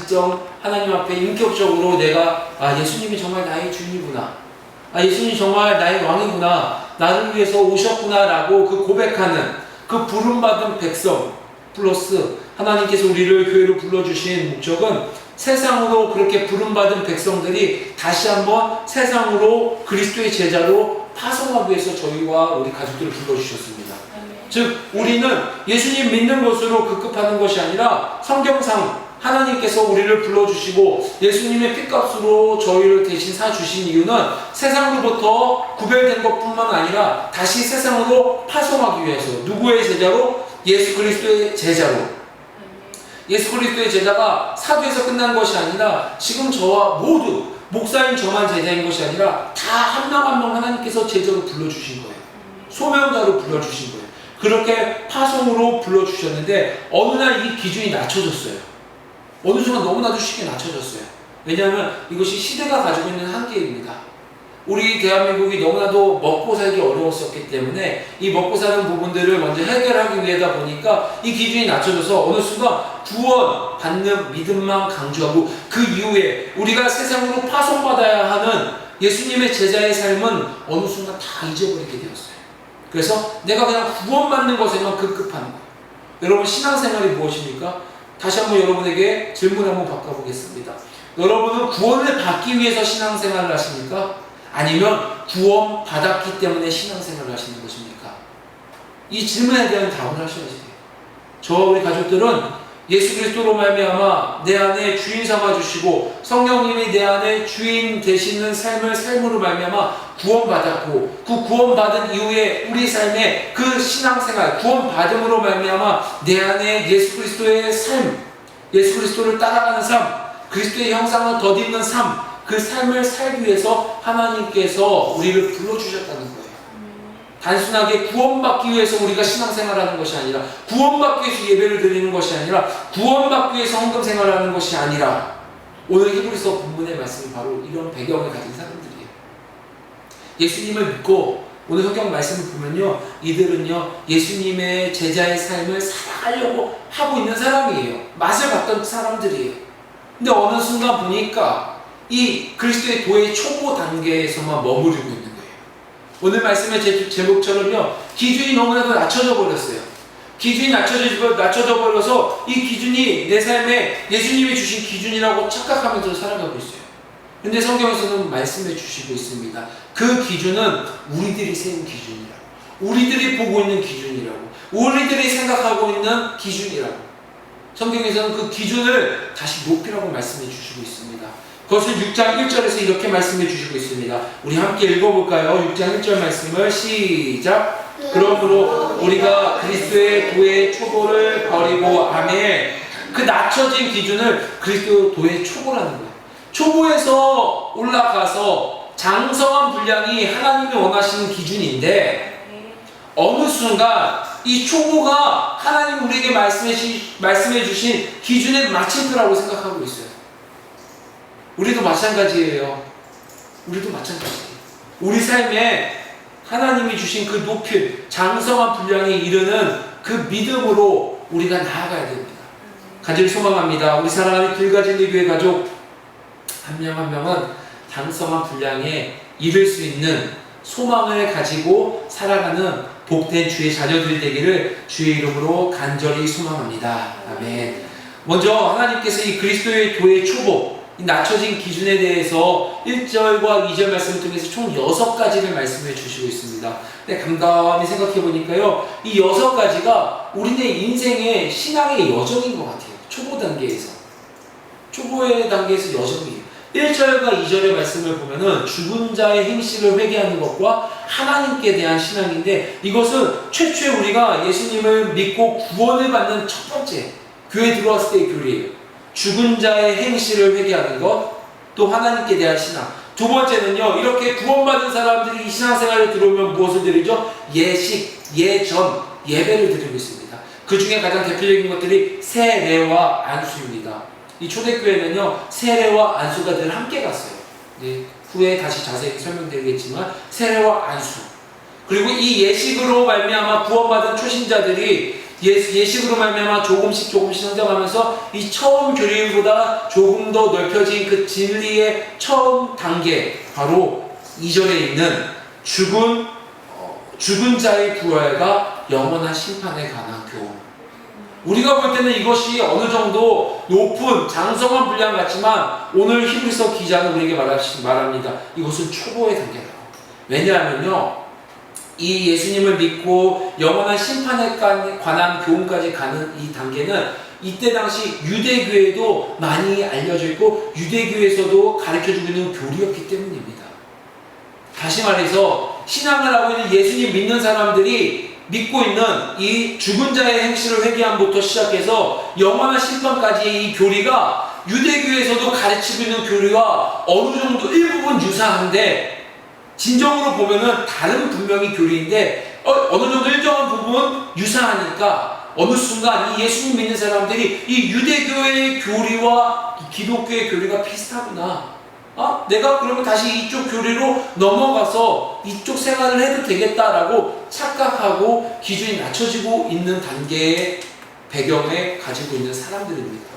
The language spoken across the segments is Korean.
직접 하나님 앞에 인격적으로 내가 아 예수님이 정말 나의 주님이구나. 아 예수님이 정말 나의 왕이구나. 나를 위해서 오셨구나라고 그 고백하는 그 부름받은 백성 플러스 하나님께서 우리를 교회로 불러주신 목적은 세상으로 그렇게 부름받은 백성들이 다시 한번 세상으로 그리스도의 제자로 파송하기 위해서 저희와 우리 가족들을 불러주셨습니다. 즉 우리는 예수님 믿는 것으로 급급하는 것이 아니라 성경상 하나님께서 우리를 불러주시고 예수님의 핏값으로 저희를 대신 사주신 이유는 세상으로부터 구별된 것 뿐만 아니라 다시 세상으로 파송하기 위해서 누구의 제자로? 예수 그리스도의 제자로 예수 그리스도의 제자가 사도에서 끝난 것이 아니라 지금 저와 모두 목사인 저만 제자인 것이 아니라 다 한 명 한 명 하나님께서 제자로 불러주신 거예요. 소명자로 불러주신 거예요. 그렇게 파송으로 불러주셨는데 어느 날 이 기준이 낮춰졌어요. 어느 순간 너무나도 쉽게 낮춰졌어요. 왜냐하면 이것이 시대가 가지고 있는 한계입니다. 우리 대한민국이 너무나도 먹고 살기 어려웠었기 때문에 이 먹고 사는 부분들을 먼저 해결하기 위해다 보니까 이 기준이 낮춰져서 어느 순간 구원 받는 믿음만 강조하고 그 이후에 우리가 세상으로 파송받아야 하는 예수님의 제자의 삶은 어느 순간 다 잊어버리게 되었어요. 그래서 내가 그냥 구원받는 것에만 급급한 거예요. 여러분 신앙생활이 무엇입니까? 다시 한번 여러분에게 질문 한번 바꿔보겠습니다. 여러분은 구원을 받기 위해서 신앙생활을 하십니까? 아니면 구원 받았기 때문에 신앙생활을 하시는 것입니까? 이 질문에 대한 답을 하셔야 돼요. 저와 우리 가족들은 예수 그리스도로 말미암아 내 안에 주인 삼아 주시고 성령님이 내 안에 주인 되시는 삶을 삶으로 말미암아 구원받았고 그 구원받은 이후에 우리 삶의 그 신앙생활 구원받음으로 말미암아 내 안에 예수 그리스도의 삶 예수 그리스도를 따라가는 삶 그리스도의 형상을 덧입는 삶 그 삶을 살기 위해서 하나님께서 우리를 불러주셨다는 거예요. 단순하게 구원받기 위해서 우리가 신앙생활하는 것이 아니라 구원받기 위해서 예배를 드리는 것이 아니라 구원받기 위해서 헌금 생활하는 것이 아니라 오늘 히브리서 본문의 말씀이 바로 이런 배경을 가진 사람들이에요. 예수님을 믿고 오늘 성경 말씀을 보면요. 이들은요. 예수님의 제자의 삶을 살아가려고 하고 있는 사람이에요. 맛을 봤던 사람들이에요. 근데 어느 순간 보니까 이 그리스도의 도의 초보 단계에서만 머무르고 있는. 오늘 말씀의 제, 제목처럼요, 기준이 너무나도 낮춰져 버렸어요. 기준이 낮춰져, 낮춰져 버려서 이 기준이 내 삶에 예수님이 주신 기준이라고 착각하면서 살아가고 있어요. 근데 성경에서는 말씀해 주시고 있습니다. 그 기준은 우리들이 세운 기준이라고. 우리들이 보고 있는 기준이라고. 우리들이 생각하고 있는 기준이라고. 성경에서는 그 기준을 다시 높이라고 말씀해 주시고 있습니다. 그것을 6장 1절에서 이렇게 말씀해 주시고 있습니다. 우리 함께 읽어볼까요? 6장 1절 말씀을 시작. 그러므로 우리가 그리스도의 도의 초보를 버리고 아멘. 그 낮춰진 기준을 그리스도 도의 초보라는 거예요. 초보에서 올라가서 장성한 분량이 하나님이 원하시는 기준인데 어느 순간 이 초보가 하나님 우리에게 말씀해, 주신 기준의 마침표라고 생각하고 있어요. 우리도 마찬가지예요. 우리도 마찬가지예요. 우리 삶에 하나님이 주신 그 높임, 장성한 분량에 이르는 그 믿음으로 우리가 나아가야 됩니다. 간절히 소망합니다. 우리 사랑하는 길가진리 교회 가족 한 명 한 명은 장성한 분량에 이를 수 있는 소망을 가지고 살아가는 복된 주의 자녀들이 되기를 주의 이름으로 간절히 소망합니다. 아멘. 먼저 하나님께서 이 그리스도의 도의 초보, 이 낮춰진 기준에 대해서 1절과 2절 말씀을 통해서 총 6가지를 말씀해 주시고 있습니다. 근데 간단히 생각해 보니까요, 이 6가지가 우리네 인생의 신앙의 여정인 것 같아요. 초보 단계에서. 초보의 단계에서 여정이에요. 1절과 2절의 말씀을 보면은 죽은 자의 행실을 회개하는 것과 하나님께 대한 신앙인데 이것은 최초에 우리가 예수님을 믿고 구원을 받는 첫 번째 교회 들어왔을 때의 교리예요. 죽은 자의 행실을 회개하는 것, 또 하나님께 대한 신앙. 두 번째는요, 이렇게 구원받은 사람들이 이 신앙생활에 들어오면 무엇을 드리죠? 예식, 예전, 예배를 드리고 있습니다. 그 중에 가장 대표적인 것들이 세례와 안수입니다. 이 초대교회는요, 세례와 안수가 늘 함께 갔어요. 네, 후에 다시 자세히 설명드리겠지만, 세례와 안수. 그리고 이 예식으로 말미암아 구원받은 초신자들이 예, 예식으로 말미암아 조금씩 조금씩 성장하면서 이 처음 교리보다 조금 더 넓혀진 그 진리의 처음 단계 바로 이절에 있는 죽은 어, 죽은 자의 부활과 영원한 심판에 관한 교훈. 우리가 볼 때는 이것이 어느 정도 높은 장성한 분량 같지만 오늘 히브리서 기자는 우리에게 말합니다. 이것은 초보의 단계라고. 왜냐하면요. 이 예수님을 믿고 영원한 심판에 관한 교훈까지 가는 이 단계는 이때 당시 유대교에도 많이 알려져 있고 유대교에서도 가르쳐 주고 있는 교리였기 때문입니다. 다시 말해서 신앙을 하고 있는 예수님 믿는 사람들이 믿고 있는 이 죽은 자의 행실을 회개함부터 시작해서 영원한 심판까지의 이 교리가 유대교에서도 가르치고 있는 교리와 어느 정도 일부분 유사한데 진정으로 보면은 다른 분명히 교리인데 어, 어느 정도 일정한 부분 유사하니까 어느 순간 이 예수님 믿는 사람들이 이 유대교의 교리와 이 기독교의 교리가 비슷하구나. 아, 내가 그러면 다시 이쪽 교리로 넘어가서 이쪽 생활을 해도 되겠다라고 착각하고 기준이 낮춰지고 있는 단계의 배경에 가지고 있는 사람들입니다.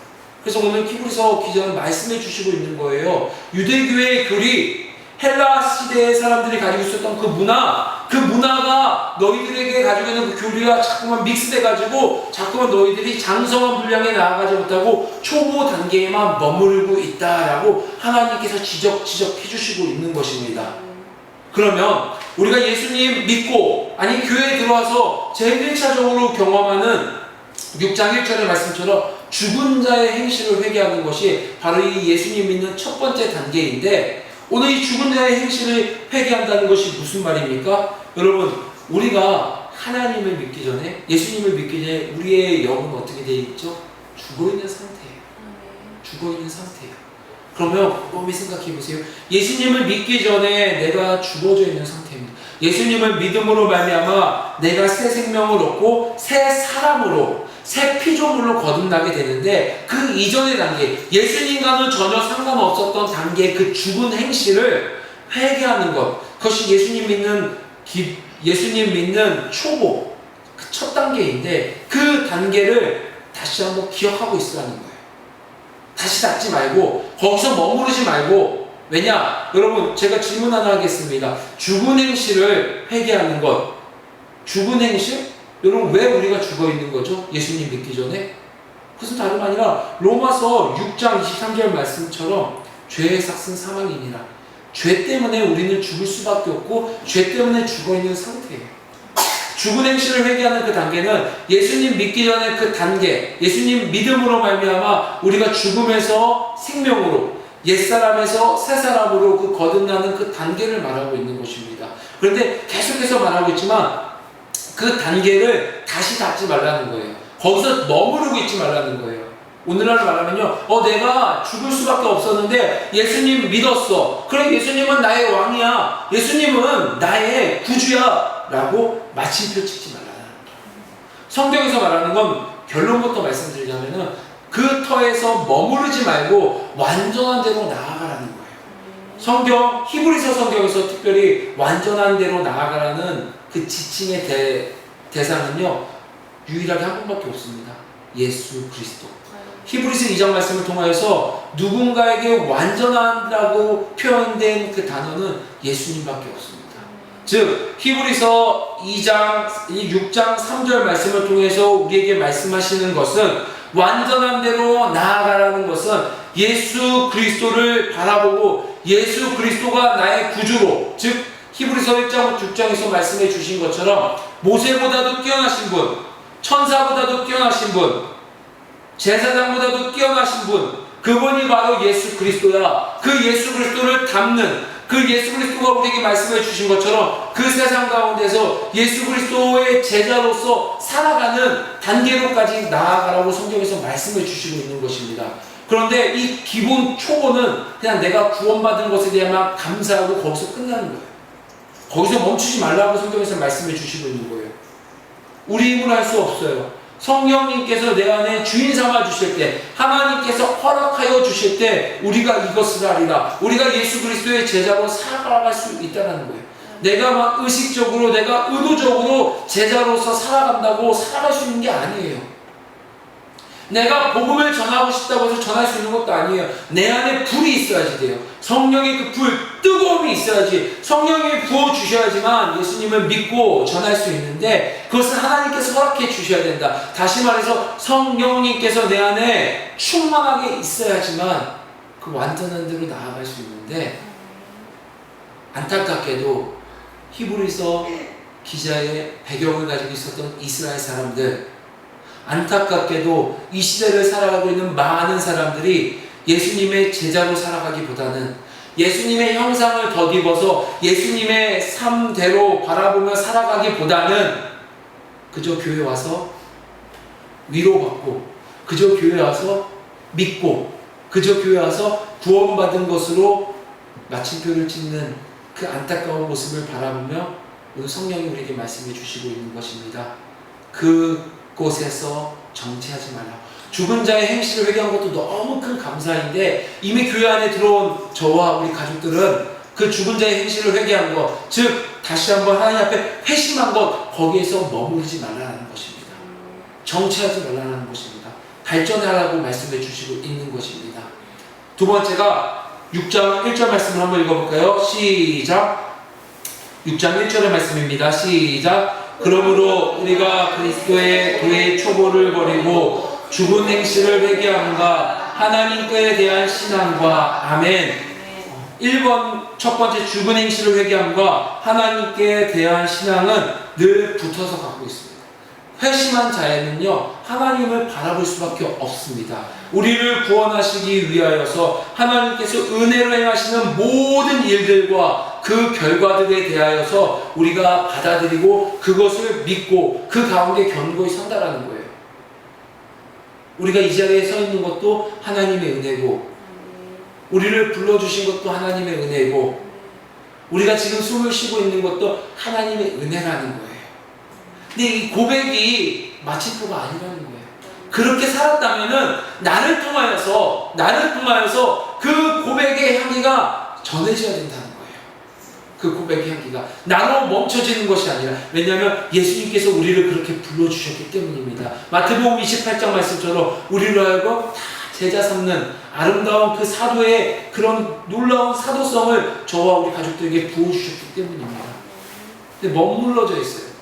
그래서 오늘 키브리서 기자는 말씀해 주시고 있는 거예요. 유대교의 교리, 헬라 시대의 사람들이 가지고 있었던 그 문화, 그 문화가 너희들에게 가지고 있는 그 교리와 자꾸만 믹스돼 가지고 자꾸만 너희들이 장성한 분량에 나아가지 못하고 초보 단계에만 머무르고 있다라고 하나님께서 지적 지적해 주시고 있는 것입니다. 그러면 우리가 예수님 믿고 아니 교회에 들어와서 제일 1차적으로 경험하는 6장 1절의 말씀처럼 죽은 자의 행실을 회개하는 것이 바로 이 예수님 믿는 첫 번째 단계인데 오늘 이 죽은 자의 행실을 회개한다는 것이 무슨 말입니까? 여러분, 우리가 하나님을 믿기 전에, 예수님을 믿기 전에 우리의 영은 어떻게 되어 있죠? 죽어 있는 상태예요. 죽어 있는 상태예요. 그러면 곰곰이 생각해 보세요. 예수님을 믿기 전에 내가 죽어져 있는 상태입니다. 예수님을 믿음으로 말미암아 내가 새 생명을 얻고 새 사람으로 새 피조물로 거듭나게 되는데 그 이전의 단계 예수님과는 전혀 상관없었던 단계 그 죽은 행실을 회개하는 것. 그것이 예수님 믿는 기, 예수님 믿는 초보 그 첫 단계인데 그 단계를 다시 한번 기억하고 있으라는 거예요. 다시 닫지 말고 거기서 머무르지 말고. 왜냐? 여러분 제가 질문 하나 하겠습니다. 죽은 행실을 회개하는 것. 죽은 행실 여러분 왜 우리가 죽어 있는 거죠? 예수님 믿기 전에 그것은 다름 아니라 로마서 6장 23절 말씀처럼 죄의 삭은 사망이니라 죄 때문에 우리는 죽을 수밖에 없고 죄 때문에 죽어 있는 상태예요. 죽은 행실을 회개하는 그 단계는 예수님 믿기 전에 그 단계, 예수님 믿음으로 말미암아 우리가 죽음에서 생명으로 옛사람에서 새사람으로 그 거듭나는 그 단계를 말하고 있는 것입니다. 그런데 계속해서 말하고 있지만 그 단계를 다시 닫지 말라는 거예요. 거기서 머무르고 있지 말라는 거예요. 오늘날 말하면요, 어, 내가 죽을 수밖에 없었는데 예수님 믿었어. 그래, 예수님은 나의 왕이야. 예수님은 나의 구주야. 라고 마침표 찍지 거예요. 성경에서 말하는 건 결론부터 말씀드리자면은 그 터에서 머무르지 말고 완전한 대로 나아가라는 거예요. 성경, 히브리서 성경에서 특별히 완전한 대로 나아가라는 그 지칭의 대, 대상은요, 유일하게 한 분밖에 없습니다. 예수 그리스도. 히브리서 2장 말씀을 통하여서 누군가에게 완전하다고 표현된 그 단어는 예수님밖에 없습니다. 즉 히브리서 2장 6장 3절 말씀을 통해서 우리에게 말씀하시는 것은 완전한 대로 나아가라는 것은 예수 그리스도를 바라보고 예수 그리스도가 나의 구주로 즉 히브리서 1장 6장에서 말씀해 주신 것처럼 모세보다도 뛰어나신 분 천사보다도 뛰어나신 분 제사장보다도 뛰어나신 분 그분이 바로 예수 그리스도야 그 예수 그리스도를 담는 그 예수 그리스도가 우리에게 말씀해 주신 것처럼 그 세상 가운데서 예수 그리스도의 제자로서 살아가는 단계로까지 나아가라고 성경에서 말씀해 주시고 있는 것입니다. 그런데 이 기본 초보는 그냥 내가 구원받은 것에 대한 감사하고 거기서 끝나는 거예요. 거기서 멈추지 말라고 성경에서 말씀해 주시고 있는 거예요. 우리 힘으로 할 수 없어요. 성령님께서 내 안에 주인 삼아 주실 때 하나님께서 허락하여 주실 때 우리가 이것을 하리라 우리가 예수 그리스도의 제자로 살아갈 수 있다는 거예요 내가 막 의식적으로 내가 의도적으로 제자로서 살아간다고 살아갈 수 있는 게 아니에요. 내가 복음을 전하고 싶다고 해서 전할 수 있는 것도 아니에요. 내 안에 불이 있어야지 돼요. 성령의 그 불, 뜨거움이 있어야지. 성령이 부어 주셔야지만 예수님을 믿고 전할 수 있는데 그것은 하나님께서 허락해 주셔야 된다. 다시 말해서 성령님께서 내 안에 충만하게 있어야지만 그 완전한 대로 나아갈 수 있는데 안타깝게도 히브리서 기자의 배경을 가지고 있었던 이스라엘 사람들 안타깝게도 이 시대를 살아가고 있는 많은 사람들이 예수님의 제자로 살아가기보다는 예수님의 형상을 덧입어서 예수님의 삶대로 바라보며 살아가기보다는 그저 교회 와서 위로받고 그저 교회 와서 믿고 그저 교회 와서 구원받은 것으로 마침표를 찍는 그 안타까운 모습을 바라보며 오늘 성령이 우리에게 말씀해 주시고 있는 것입니다. 그 곳에서 정체하지 말라. 죽은 자의 행실을 회개한 것도 너무 큰 감사인데 이미 교회 안에 들어온 저와 우리 가족들은 그 죽은 자의 행실을 회개한 것, 즉 다시 한번 하나님 앞에 회심한 것 거기에서 머무르지 말라는 것입니다. 정체하지 말라는 것입니다. 발전하라고 말씀해 주시고 있는 것입니다. 두 번째가 6장 1절 말씀을 한번 읽어볼까요? 시작. 6장 1절의 말씀입니다. 시작. 그러므로 우리가 그리스도의 도의 초보를 버리고 죽은 행실을 회개함과 하나님께 대한 신앙과 아멘. 1번 첫 번째 죽은 행실을 회개함과 하나님께 대한 신앙은 늘 붙어서 갖고 있습니다. 회심한 자에는요 하나님을 바라볼 수밖에 없습니다. 우리를 구원하시기 위하여서 하나님께서 은혜로 행하시는 모든 일들과 그 결과들에 대하여서 우리가 받아들이고 그것을 믿고 그 가운데 견고히 선다라는 거예요. 우리가 이 자리에 서 있는 것도 하나님의 은혜고 우리를 불러주신 것도 하나님의 은혜고 우리가 지금 숨을 쉬고 있는 것도 하나님의 은혜라는 거예요. 근데 이 고백이 마침표가 아니라는 거예요. 그렇게 살았다면은 나를 통하여서 나를 통하여서 그 고백의 향기가 전해져야 거예요. 그 고백의 향기가 나로 멈춰지는 것이 아니라 왜냐하면 예수님께서 우리를 그렇게 불러주셨기 때문입니다. 마태복음 28장 말씀처럼 우리로 하여금 다 제자 삼는 아름다운 그 사도의 그런 놀라운 사도성을 저와 우리 가족들에게 부어주셨기 때문입니다. 근데 머물러져 있어요.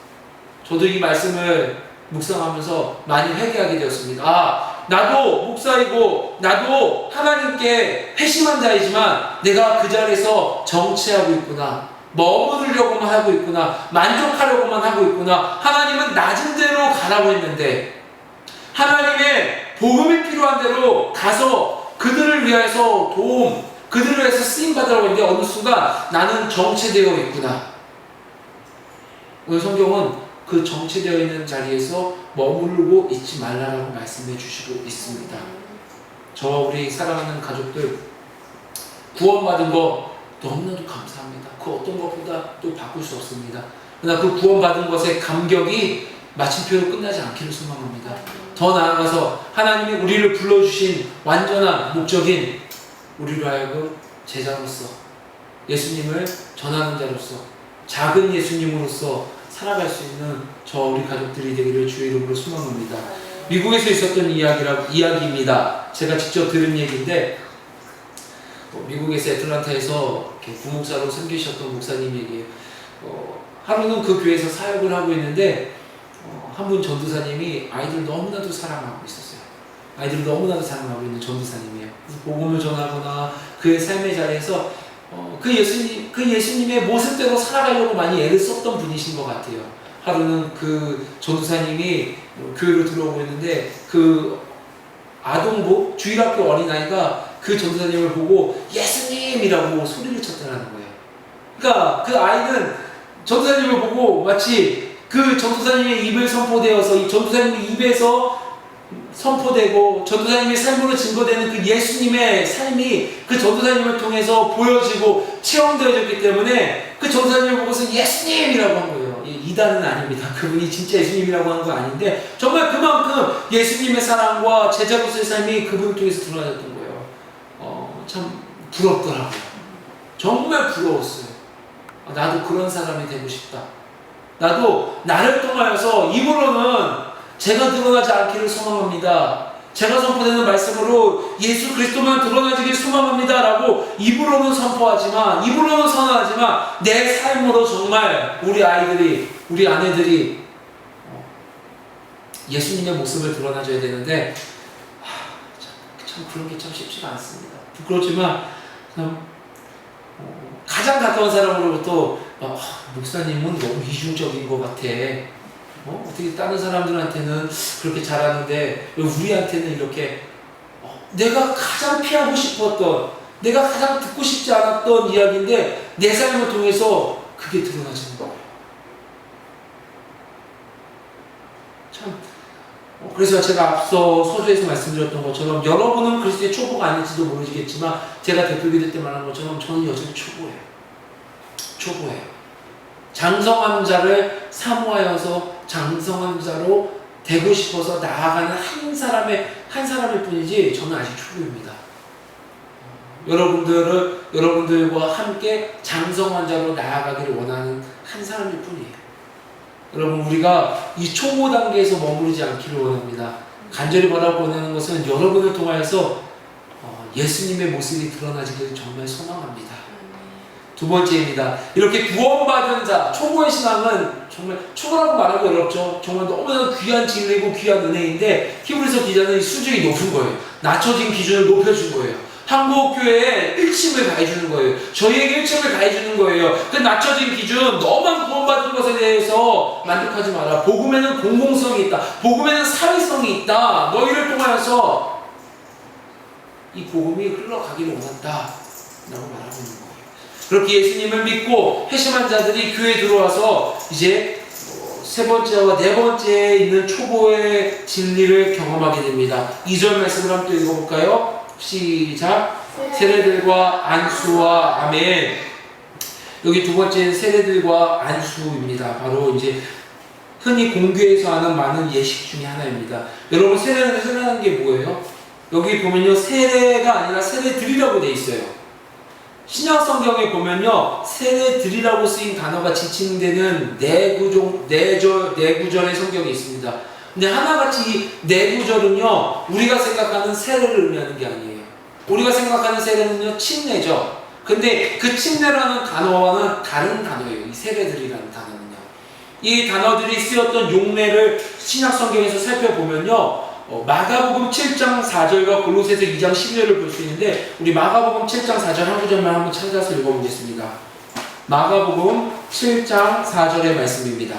저도 이 말씀을 묵상하면서 많이 회개하게 되었습니다. 아, 나도 목사이고, 나도 하나님께 회심한 자이지만 내가 그 자리에서 정치하고 있구나. 머무르려고만 하고 있구나. 만족하려고만 하고 있구나. 하나님은 낮은 대로 가라고 했는데, 하나님의 복음이 필요한 대로 가서 그들을 위해서 도움, 그들을 위해서 쓰임 받으라고 했는데 어느 순간 나는 정체되어 있구나. 오늘 성경은 그 정체되어 있는 자리에서 머무르고 있지 말라라고 말씀해 주시고 있습니다. 저와 우리 사랑하는 가족들 구원받은 거 너무나도 감사합니다. 그 어떤 것보다 또 바꿀 수 없습니다. 그러나 그 구원받은 것의 감격이 마침표로 끝나지 않기를 소망합니다. 더 나아가서 하나님이 우리를 불러주신 완전한 목적인 우리로 하여금 제자로서 예수님을 전하는 자로서 작은 예수님으로서 살아갈 수 있는 저 우리 가족들이 되기를 주의 이름으로 소망합니다. 미국에서 있었던 이야기라 이야기입니다. 제가 직접 들은 얘기인데 어, 미국에서 애틀란타에서 부목사로 섬기셨던 목사님 얘기예요. 어, 하루는 그 교회에서 사역을 하고 있는데 어, 한분 전도사님이 아이들 너무나도 사랑하고 있었어요. 아이들을 너무나도 사랑하고 있는 전도사님이에요. 복음을 전하거나 그의 삶의 자리에서 어, 그 예수님, 그 예수님의 모습대로 살아가려고 많이 애를 썼던 분이신 것 같아요. 하루는 그 전도사님이 교회로 들어오고 있는데 그 아동부 주일학교 어린아이가 그 전도사님을 보고 예수님이라고 소리를 쳤다는 거예요. 그러니까 그 아이는 전도사님을 보고 마치 그 전도사님의 입을 선포되어서 이 전도사님의 입에서 선포되고 전도사님의 삶으로 증거되는 그 예수님의 삶이 그 전도사님을 통해서 보여지고 체험되어졌기 때문에 그 전도사님을 보고서 예수님이라고 한 거예요. 이 이단은 아닙니다. 그분이 진짜 예수님이라고 하는 거 아닌데 정말 그만큼 예수님의 사랑과 제자로서의 삶이 그분을 통해서 드러나졌던 참 부럽더라고요. 정말 부러웠어요. 나도 그런 사람이 되고 싶다. 나도 나를 통하여서 입으로는 제가 드러나지 않기를 소망합니다. 제가 선포되는 말씀으로 예수 그리스도만 드러나지길 소망합니다 라고 입으로는 선포하지만 입으로는 선언하지만 내 삶으로 정말 우리 아이들이 우리 아내들이 어, 예수님의 모습을 드러나줘야 되는데 하, 참, 참 그런 게 참 쉽지가 않습니다. 부끄럽지만 참 어, 가장 가까운 사람으로부터 어, 목사님은 너무 이중적인 것 같아. 어? 어떻게 다른 사람들한테는 그렇게 잘하는데 왜 우리한테는 이렇게 어, 내가 가장 피하고 싶었던 내가 가장 듣고 싶지 않았던 이야기인데 내 삶을 통해서 그게 드러나지는 거예요. 참 어, 그래서 제가 앞서 소주에서 말씀드렸던 것처럼 여러분은 그리스도의 초보가 아닐지도 모르겠지만 제가 대표기될 때 말한 것처럼 저는 여전히 초보예요. 초보예요. 장성한 자를 사모하여서 장성한 자로 되고 싶어서 나아가는 한 사람의 한 사람일 뿐이지 저는 아직 초보입니다. 여러분들을 여러분들과 함께 장성한 자로 나아가기를 원하는 한 사람일 뿐이에요. 여러분 우리가 이 초보 단계에서 머무르지 않기를 원합니다. 간절히 바라보는 것은 여러분을 통하여서 어, 예수님의 모습이 드러나기를 정말 소망합니다. 두 번째입니다. 이렇게 구원받은 자, 초보의 신앙은 정말 초보라고 말하기 어렵죠. 정말 너무나 귀한 진리고 귀한 은혜인데 히브리서 기자는 이 수준이 높은 거예요. 낮춰진 기준을 높여준 거예요. 한국 교회에 일침을 가해주는 거예요. 저희에게 일침을 가해주는 거예요. 그 낮춰진 기준, 너만 것에 대해서 만족하지 마라. 복음에는 공공성이 있다. 복음에는 사회성이 있다. 너희를 통하여서 이 복음이 흘러가기를 원한다. 라고 말하고 있는 거예요. 그렇게 예수님을 믿고 회심한 자들이 교회에 들어와서 이제 어, 세 번째와 네 번째에 있는 초보의 진리를 경험하게 됩니다. 2절 말씀을 함께 읽어볼까요? 시작. 세례들과 안수와 아멘. 여기 두 번째는 세례들과 안수입니다. 바로 이제 흔히 공교에서 하는 많은 예식 중에 하나입니다. 여러분 세례는 세례하는 게 뭐예요? 여기 보면요 세례가 아니라 세례들이라고 돼 있어요. 신약 성경에 보면요 세례들이라고 쓰인 단어가 지칭되는 네 구종 네절 네 구절의 성경이 있습니다. 근데 하나같이 이네 구절은요 우리가 생각하는 세례를 의미하는 게 아니에요. 우리가 생각하는 세례는요 침례죠. 근데 그 침례라는 단어와는 다른 단어예요. 이 세례들이라는 단어는요. 이 단어들이 쓰였던 용례를 신약 성경에서 살펴보면요. 어, 마가복음 7장 4절과 골로새서 2장 12절을 볼 수 있는데 우리 마가복음 7장 4절 한 구절만 한번 찾아서 읽어보겠습니다. 마가복음 7장 4절의 말씀입니다.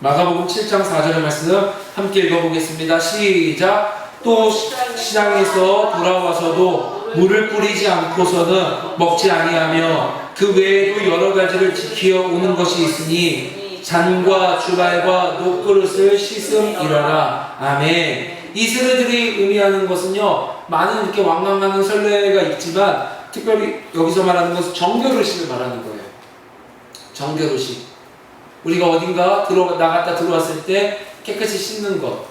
마가복음 7장 4절의 말씀 함께 읽어보겠습니다. 시작. 또 시- 시장에서 돌아와서도 물을 뿌리지 않고서는 먹지 아니하며 그 외에도 여러 가지를 지키어 오는 것이 있으니 잔과 주발과 녹그릇을 씻음이러라. 아멘. 이 세례들이 의미하는 것은요, 많은 이렇게 왕왕 하는 설례가 있지만, 특별히 여기서 말하는 것은 정결의식을 말하는 거예요. 정결의식. 우리가 어딘가 들어, 나갔다 들어왔을 때 깨끗이 씻는 것.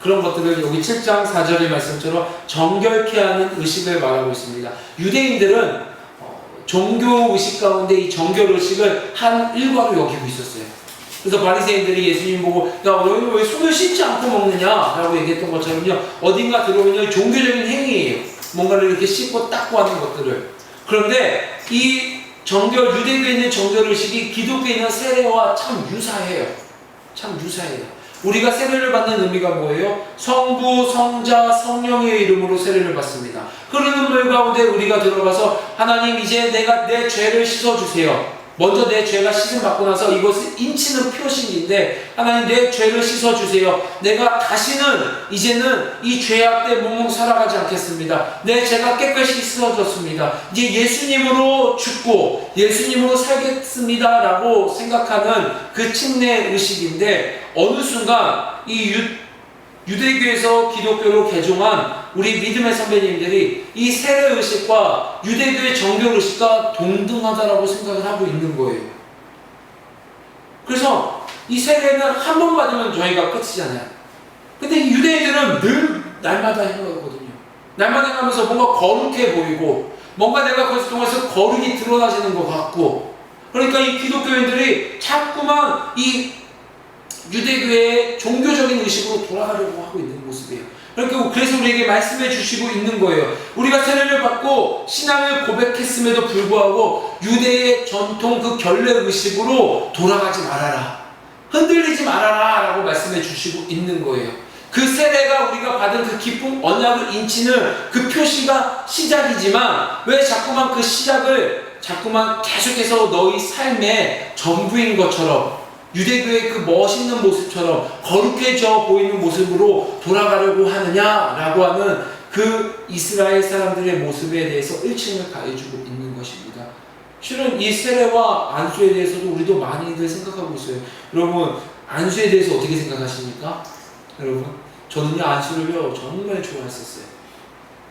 그런 것들을 여기 7장 4절의 말씀처럼 정결케 하는 의식을 말하고 있습니다. 유대인들은 어, 종교 의식 가운데 이 정결 의식을 한 일과로 여기고 있었어요. 그래서 바리새인들이 예수님 보고 야 너희는 왜 손을 씻지 않고 먹느냐라고 얘기했던 것처럼요 어딘가 들어오면 종교적인 행위예요. 뭔가를 이렇게 씻고 닦고 하는 것들을 그런데 이 정결 유대교에 있는 정결 의식이 기독교에 있는 세례와 참 유사해요. 참 유사해요. 우리가 세례를 받는 의미가 뭐예요? 성부, 성자, 성령의 이름으로 세례를 받습니다. 흐르는 물 가운데 우리가 들어가서 하나님 이제 내가 내 죄를 씻어 주세요. 먼저 내 죄가 씻음 받고 나서 이것을 인치는 표식인데 하나님 내 죄를 씻어 주세요. 내가 다시는 이제는 이 죄악대 몽롱 살아가지 않겠습니다. 내 죄가 깨끗이 씻어졌습니다. 이제 예수님으로 죽고 예수님으로 살겠습니다 라고 생각하는 그 침례 의식인데 어느 순간 이 유, 유대교에서 기독교로 개종한 우리 믿음의 선배님들이 이 세례 의식과 유대교의 정교 의식과 동등하다라고 생각을 하고 있는 거예요. 그래서 이 세례는 한 번 받으면 저희가 끝이잖아요. 근데 이 유대인들은 늘 날마다 해거든요. 날마다 가면서 뭔가 거룩해 보이고 뭔가 내가 그것을 통해서 거룩이 드러나지는 것 같고 그러니까 이 기독교인들이 자꾸만 이 유대교의 종교적인 의식으로 돌아가려고 하고 있는 모습이에요. 그러니까 그래서 우리에게 말씀해 주시고 있는 거예요. 우리가 세례를 받고 신앙을 고백했음에도 불구하고 유대의 전통 그 결례 의식으로 돌아가지 말아라. 흔들리지 말아라. 라고 말씀해 주시고 있는 거예요. 그 세례가 우리가 받은 그 기쁨, 언약을 인치는 그 표시가 시작이지만 왜 자꾸만 그 시작을 자꾸만 계속해서 너희 삶의 전부인 것처럼 유대교의 그 멋있는 모습처럼 거룩해져 보이는 모습으로 돌아가려고 하느냐라고 하는 그 이스라엘 사람들의 모습에 대해서 일침을 가해주고 있는 것입니다. 실은 이 세례와 안수에 대해서도 우리도 많이들 생각하고 있어요. 여러분 안수에 대해서 어떻게 생각하십니까? 여러분 저는요 안수를요 정말 좋아했었어요.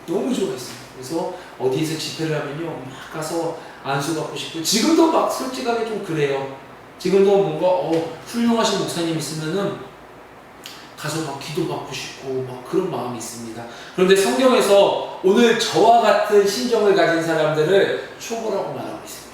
너무 좋아했어요. 그래서 어디에서 집회를 하면요 막 가서 안수 받고 싶고 지금도 막 솔직하게 좀 그래요. 지금도 뭔가 어, 훌륭하신 목사님 있으면은 가서 막 기도 받고 싶고 막 그런 마음이 있습니다. 그런데 성경에서 오늘 저와 같은 신정을 가진 사람들을 초보라고 말하고 있습니다.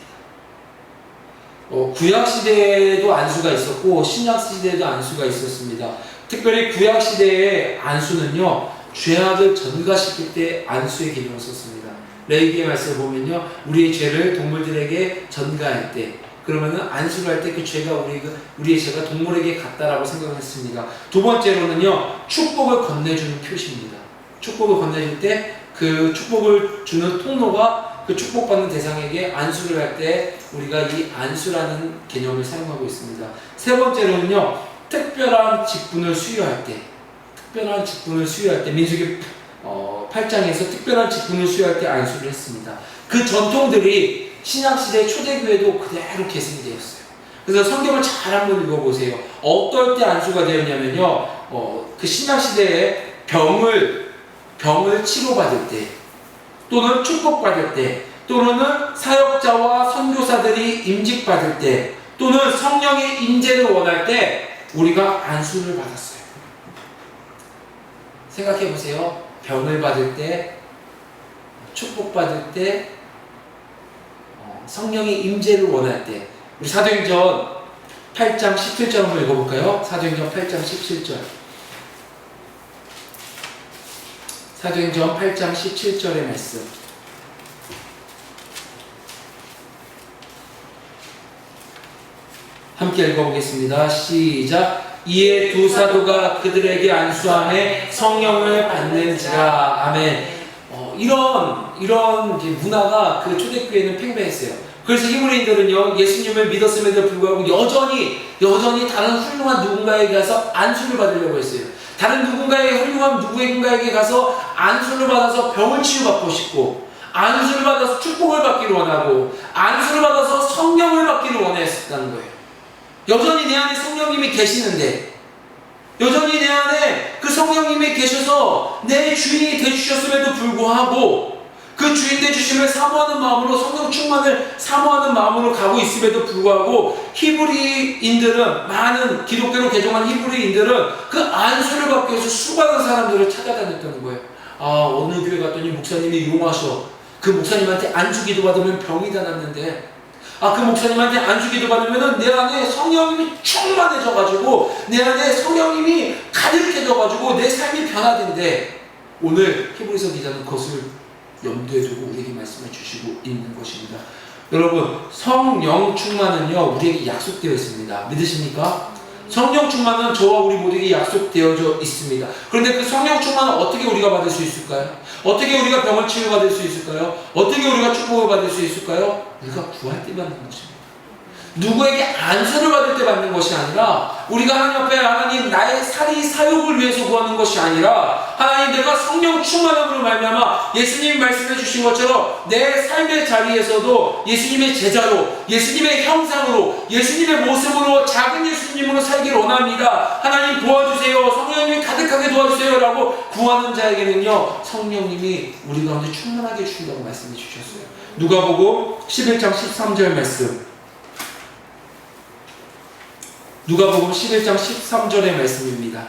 어, 구약 시대에도 안수가 있었고 신약 시대에도 안수가 있었습니다. 특별히 구약 시대의 안수는요 죄악을 전가시킬 때 안수의 기능을 썼습니다. 레이기의 말씀을 보면요 우리의 죄를 동물들에게 전가할 때 그러면은 안수를 할때 그 죄가 우리 우리의 죄가 동물에게 갔다라고 생각했습니다. 두 번째로는요 축복을 건네주는 표시입니다. 축복을 건네줄 때 그 축복을 주는 통로가 그 축복받는 대상에게 안수를 할 때 우리가 이 안수라는 개념을 사용하고 있습니다. 세 번째로는요 특별한 직분을 수여할 때 특별한 직분을 수여할 때 민수기 어, 8장에서 특별한 직분을 수여할 때 안수를 했습니다. 그 전통들이 신약시대 초대교회도 그대로 계승이 되었어요. 그래서 성경을 잘 한번 읽어보세요. 어떨 때 안수가 되었냐면요. 어, 그 신약시대에 병을, 병을 치료받을 때, 또는 축복받을 때, 또는 사역자와 선교사들이 임직받을 때, 또는 성령의 임재를 원할 때, 우리가 안수를 받았어요. 생각해 보세요. 병을 받을 때, 축복받을 때, 어, 성령의 임재를 원할 때. 우리 사도행전 8장 17절 한번 읽어볼까요? 사도행전 8장 17절. 사도행전 8장 17절의 말씀. 함께 읽어보겠습니다. 시작. 이에 두 사도가 그들에게 안수함에 성령을 받는지라. 아멘. 어, 이런 이런 문화가 그 초대교회는 팽배했어요. 그래서 히브리인들은요 예수님을 믿었음에도 불구하고 여전히 여전히 다른 훌륭한 누군가에게 가서 안수를 받으려고 했어요. 다른 누군가의 훌륭한 누구인가에게 가서 안수를 받아서 병을 치유받고 싶고 안수를 받아서 축복을 받기를 원하고 안수를 받아서 성령을 받기를 원했었다는 거예요. 여전히 내 안에 성령님이 계시는데 여전히 내 안에 그 성령님이 계셔서 내 주인이 되주셨음에도 불구하고 그 주인 되주심을 사모하는 마음으로 성령 충만을 사모하는 마음으로 가고 있음에도 불구하고 히브리인들은 많은 기독교로 개종한 히브리인들은 그 안수를 받기 위해서 수많은 사람들을 찾아다녔다는 거예요. 아 어느 교회 갔더니 목사님이 용하셔. 그 목사님한테 안수 기도 받으면 병이 다 낫는데 아, 그 목사님한테 안수 기도 받으면은 내 안에 성령님이 충만해져가지고, 내 안에 성령님이 가득해져가지고, 내 삶이 변화된대. 오늘 히브리서 기자는 그것을 염두에 두고 우리에게 말씀해 주시고 있는 것입니다. 여러분, 성령 충만은요, 우리에게 약속되어 있습니다. 믿으십니까? 성령 충만은 저와 우리 모두에게 약속되어져 있습니다. 그런데 그 성령 충만은 어떻게 우리가 받을 수 있을까요? 어떻게 우리가 병을 치유받을 수 있을까요? 어떻게 우리가 축복을 받을 수 있을까요? 우리가 구할 때 받는 것입니다. 누구에게 안수를 받을 때 받는 것이 아니라 우리가 하나님 앞에 하나님 나의 살이 사욕을 위해서 구하는 것이 아니라 하나님 내가 성령 충만함으로 말미암아 예수님이 말씀해 주신 것처럼 내 삶의 자리에서도 예수님의 제자로 예수님의 형상으로 예수님의 모습으로 작은 예수님으로 살기를 원합니다. 하나님 도와주세요. 성령님이 가득하게 도와주세요라고 구하는 자에게는요 성령님이 우리 가운데 충만하게 주신다고 말씀해 주셨어요. 누가복음 11장 13절 말씀. 누가복음 11장 13절의 말씀입니다.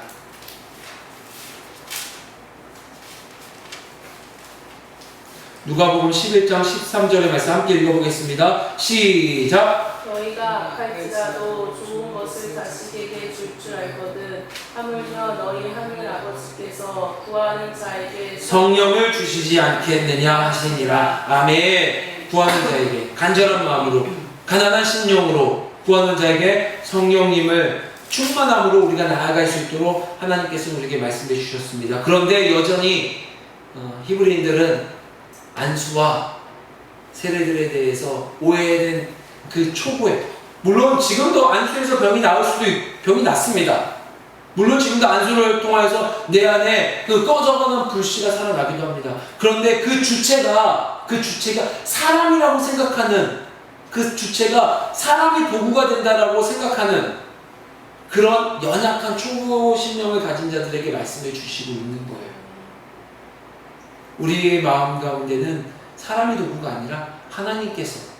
누가복음 11장 13절의 말씀 함께 읽어보겠습니다. 시작. 너희가 할지라도 좋은 것을 자식에게 줄 줄 알거든 하물며 너희 하늘 아버지께서 구하는 자에게 성령을 주시지 않겠느냐 하시니라. 아멘. 구하는 자에게 간절한 마음으로 가난한 심령으로 구하는 자에게 성령님을 충만함으로 우리가 나아갈 수 있도록 하나님께서 우리에게 말씀해 주셨습니다. 그런데 여전히 어, 히브리인들은 안수와 세례들에 대해서 오해된 그 초보에 물론 지금도 안수에서 병이 나올 수도 있, 병이 낫습니다. 물론 지금도 안수를 통하여서 내 안에 그 꺼져가는 불씨가 살아나기도 합니다. 그런데 그 주체가 그 주체가 사람이라고 생각하는 그 주체가 사람이 도구가 된다라고 생각하는 그런 연약한 초보 신령을 가진 자들에게 말씀해 주시고 있는 거예요. 우리의 마음 가운데는 사람이 도구가 아니라 하나님께서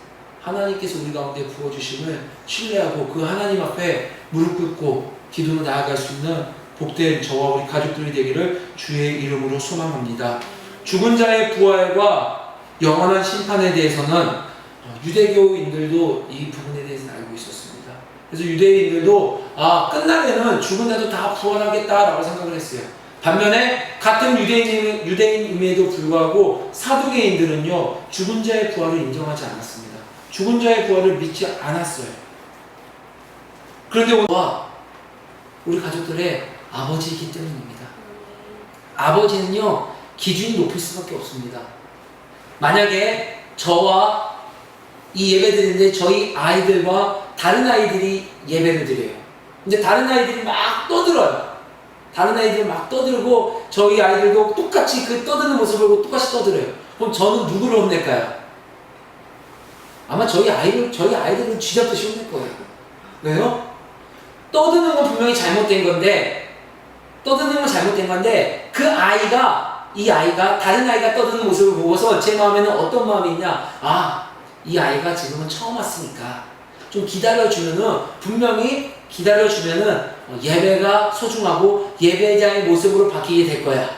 하나님께서 우리 가운데 부어주심을 신뢰하고 그 하나님 앞에 무릎 꿇고 기도로 나아갈 수 있는 복된 저와 우리 가족들이 되기를 주의 이름으로 소망합니다. 죽은 자의 부활과 영원한 심판에 대해서는 어, 유대교인들도 이 부분에 대해서는 알고 있었습니다. 그래서 유대인들도 아 끝날에는 죽은 자도 다 부활하겠다라고 생각을 했어요. 반면에 같은 유대인 유대인임에도 불구하고 사두개인들은요 죽은 자의 부활을 인정하지 않았습니다. 죽은 자의 부활을 믿지 않았어요. 그런데 오늘와 우리 가족들의 아버지이기 때문입니다. 아버지는요 기준이 높을 수밖에 없습니다. 만약에 저와 이 예배 드리는데 저희 아이들과 다른 아이들이 예배를 드려요. 근데 다른 아이들이 막 떠들어요. 다른 아이들이 막 떠들고 저희 아이들도 똑같이 그 떠드는 모습을 보고 똑같이 떠들어요. 그럼 저는 누구를 혼낼까요? 아마 저희 아이들 저희 아이들은 쥐잡듯이 혼낼 거예요. 왜요? 떠드는 건 분명히 잘못된 건데 떠드는 건 잘못된 건데 그 아이가 이 아이가 다른 아이가 떠드는 모습을 보고서 제 마음에는 어떤 마음이 있냐 아 이 아이가 지금은 처음 왔으니까 좀 기다려주면은 분명히 기다려주면은 어, 예배가 소중하고 예배자의 모습으로 바뀌게 될 거야.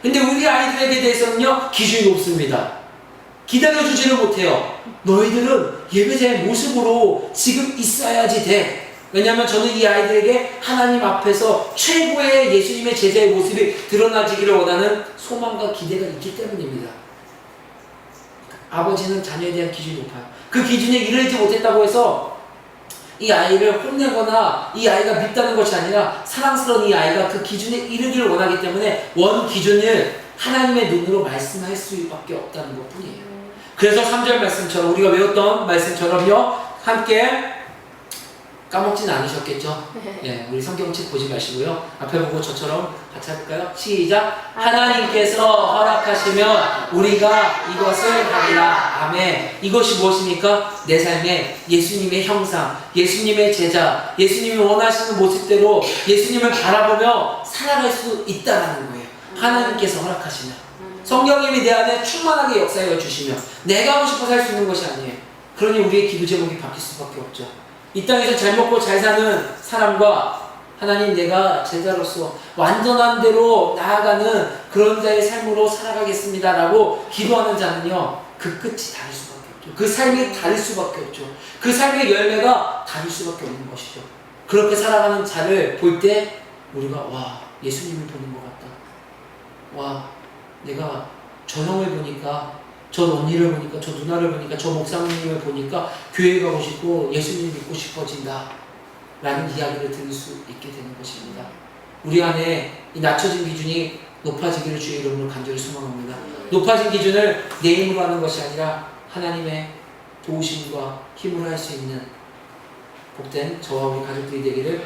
근데 우리 아이들에게 대해서는요 기준이 높습니다. 기다려주지를 못해요. 너희들은 예배자의 모습으로 지금 있어야지 돼. 왜냐하면 저는 이 아이들에게 하나님 앞에서 최고의 예수님의 제자의 모습이 드러나지기를 원하는 소망과 기대가 있기 때문입니다. 아버지는 자녀에 대한 기준이 높아요. 그 기준에 이르지 못했다고 해서 이 아이를 혼내거나 이 아이가 밉다는 것이 아니라 사랑스러운 이 아이가 그 기준에 이르기를 원하기 때문에 원 기준을 하나님의 눈으로 말씀할 수밖에 없다는 것 뿐이에요. 그래서 3절 말씀처럼 우리가 외웠던 말씀처럼요. 함께 까먹진 않으셨겠죠? 예, 우리 성경책 보지 마시고요. 앞에 보고 저처럼 같이 해볼까요? 시작. 하나님께서 허락하시면 우리가 이것을 하리라. 아멘. 이것이 무엇입니까? 내 삶에 예수님의 형상, 예수님의 제자, 예수님이 원하시는 모습대로 예수님을 바라보며 살아갈 수 있다는 거예요. 하나님께서 허락하시면. 성령님이 내 안에 충만하게 역사해 주시며 내가 하고 싶어 살 수 있는 것이 아니에요. 그러니 우리의 기도 제목이 바뀔 수밖에 없죠. 이 땅에서 잘 먹고 잘 사는 사람과 하나님 내가 제자로서 완전한 대로 나아가는 그런 자의 삶으로 살아가겠습니다 라고 기도하는 자는요 그 끝이 다를 수밖에 없죠. 그 삶이 다를 수밖에 없죠. 그 삶의 열매가 다를 수밖에 없는 것이죠. 그렇게 살아가는 자를 볼 때 우리가 와 예수님을 보는 것 같다. 와 내가 저 형을 보니까 저 언니를 보니까 저 누나를 보니까 저 목사님을 보니까 교회 가고 싶고 예수님 믿고 싶어진다. 라는 이야기를 들을 수 있게 되는 것입니다. 우리 안에 이 낮춰진 기준이 높아지기를 주의 이름으로 간절히 소망합니다. 높아진 기준을 내 힘으로 하는 것이 아니라 하나님의 도우심과 힘으로 할 수 있는 복된 저와 우리 가족들이 되기를